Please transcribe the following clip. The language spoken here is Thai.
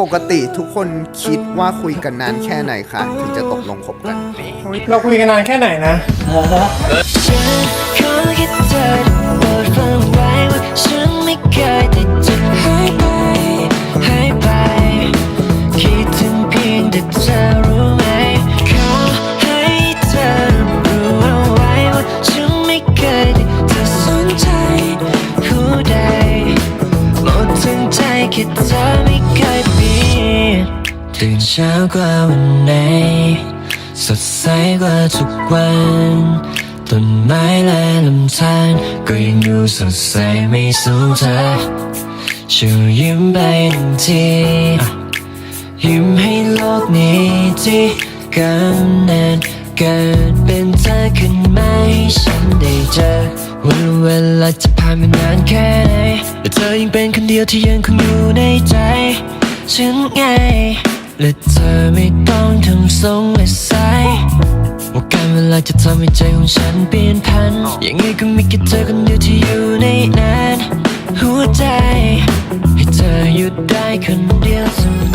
ปกติทุกคนคิดว่าคุยกันนานแค่ไหนคะถึงจะตกลงคบกัน เราคุยกันนานแค่ไหนนะฉันขอแค่เธอโปรดฟังไว้ว่าฉันไม่เคยที่จะหายไปหายไปคิดถึงเพียงแต่เธอรู้ไหมขอให้เธอรู้เอาไว้ว่าฉันไม่เคยที่จะสนใจผู้ใดหมดทั้งใจแค่เธอไม่เคยเปลี่ยน ตื่นเช้ากว่าวันไหน สดใสกว่าทุกวันต้นไม้และลำธารก็ยังดูสดใสไม่สูงเธอช่วยยิ้มไปหนึ่งทียิ้มให้โลกนี้ที่กำเนันเกิดเป็นเธอขึ้นมาให้ฉันได้เจอวันเวลาจะผ่านมานานแค่ไหนแต่เธอยังเป็นคนเดียวที่ยังคงอยู่ในใจฉันไง และเธอไม่ต้องทำทรงและสายว่าการเวลาจะทำให้ใจของฉันเปลี่ยนพัน ยังไงก็มีแค่เธอคนเดียวที่อยู่ในนั้น หัวใจ ให้เธออยู่ได้คนเดียวเสมอ